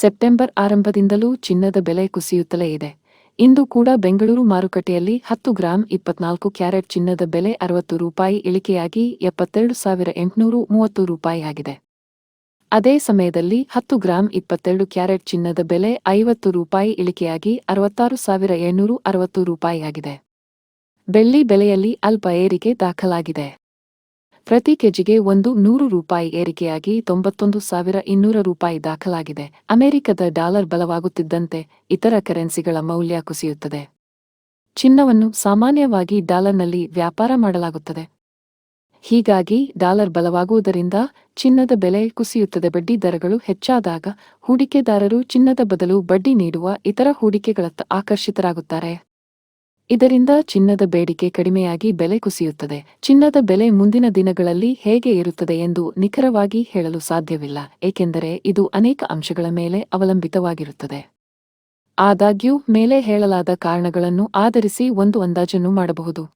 September ಆರಂಭದಿಂದಲೂ ಚಿನ್ನದ ಬೆಲೆ ಕುಸಿಯುತ್ತಲೇ ಇದೆ. ಇಂದು ಕೂಡ ಬೆಂಗಳೂರು ಮಾರುಕಟ್ಟೆಯಲ್ಲಿ ಹತ್ತು ಗ್ರಾಂ ಇಪ್ಪತ್ನಾಲ್ಕು ಕ್ಯಾರೆಟ್ ಚಿನ್ನದ ಬೆಲೆ ಅರವತ್ತು ರೂಪಾಯಿ ಇಳಿಕೆಯಾಗಿ ಎಪ್ಪತ್ತೆರಡು ಸಾವಿರ ಎಂಟುನೂರು ಮೂವತ್ತು ರೂಪಾಯಿಯಾಗಿದೆ ಅದೇ ಸಮಯದಲ್ಲಿ ಹತ್ತು ಗ್ರಾಂ ಇಪ್ಪತ್ತೆರಡು ಕ್ಯಾರೆಟ್ ಚಿನ್ನದ ಬೆಲೆ ಐವತ್ತು ರೂಪಾಯಿ ಇಳಿಕೆಯಾಗಿ ಅರವತ್ತಾರು ಸಾವಿರ ಏಳ್ನೂರು ಅರವತ್ತು ರೂಪಾಯಿಯಾಗಿದೆ ಬೆಳ್ಳಿ ಬೆಲೆಯಲ್ಲಿ ಅಲ್ಪ ಏರಿಕೆ ದಾಖಲಾಗಿದೆ. ಪ್ರತಿ ಕೆಜಿಗೆ ಒಂದು ನೂರು ರೂಪಾಯಿ ಏರಿಕೆಯಾಗಿ ತೊಂಬತ್ತೊಂದು ಸಾವಿರ ಇನ್ನೂರ ರೂಪಾಯಿ ದಾಖಲಾಗಿದೆ. ಅಮೆರಿಕದ ಡಾಲರ್ ಬಲವಾಗುತ್ತಿದ್ದಂತೆ ಇತರ ಕರೆನ್ಸಿಗಳ ಮೌಲ್ಯ ಕುಸಿಯುತ್ತದೆ. ಚಿನ್ನವನ್ನು ಸಾಮಾನ್ಯವಾಗಿ ಡಾಲರ್ನಲ್ಲಿ ವ್ಯಾಪಾರ ಮಾಡಲಾಗುತ್ತದೆ. ಹೀಗಾಗಿ ಡಾಲರ್ ಬಲವಾಗುವುದರಿಂದ ಚಿನ್ನದ ಬೆಲೆ ಕುಸಿಯುತ್ತದೆ. ಬಡ್ಡಿ ದರಗಳು ಹೆಚ್ಚಾದಾಗ ಹೂಡಿಕೆದಾರರು ಚಿನ್ನದ ಬದಲು ಬಡ್ಡಿ ನೀಡುವ ಇತರ ಹೂಡಿಕೆಗಳತ್ತ ಆಕರ್ಷಿತರಾಗುತ್ತಾರೆ. ಇದರಿಂದ ಚಿನ್ನದ ಬೇಡಿಕೆ ಕಡಿಮೆಯಾಗಿ ಬೆಲೆ ಕುಸಿಯುತ್ತದೆ. ಚಿನ್ನದ ಬೆಲೆ ಮುಂದಿನ ದಿನಗಳಲ್ಲಿ ಹೇಗೆ ಇರುತ್ತದೆ ಎಂದು ನಿಖರವಾಗಿ ಹೇಳಲು ಸಾಧ್ಯವಿಲ್ಲ, ಏಕೆಂದರೆ ಇದು ಅನೇಕ ಅಂಶಗಳ ಮೇಲೆ ಅವಲಂಬಿತವಾಗಿರುತ್ತದೆ. ಆದಾಗ್ಯೂ, ಮೇಲೆ ಹೇಳಲಾದ ಕಾರಣಗಳನ್ನು ಆಧರಿಸಿ ಒಂದು ಅಂದಾಜನ್ನು ಮಾಡಬಹುದು.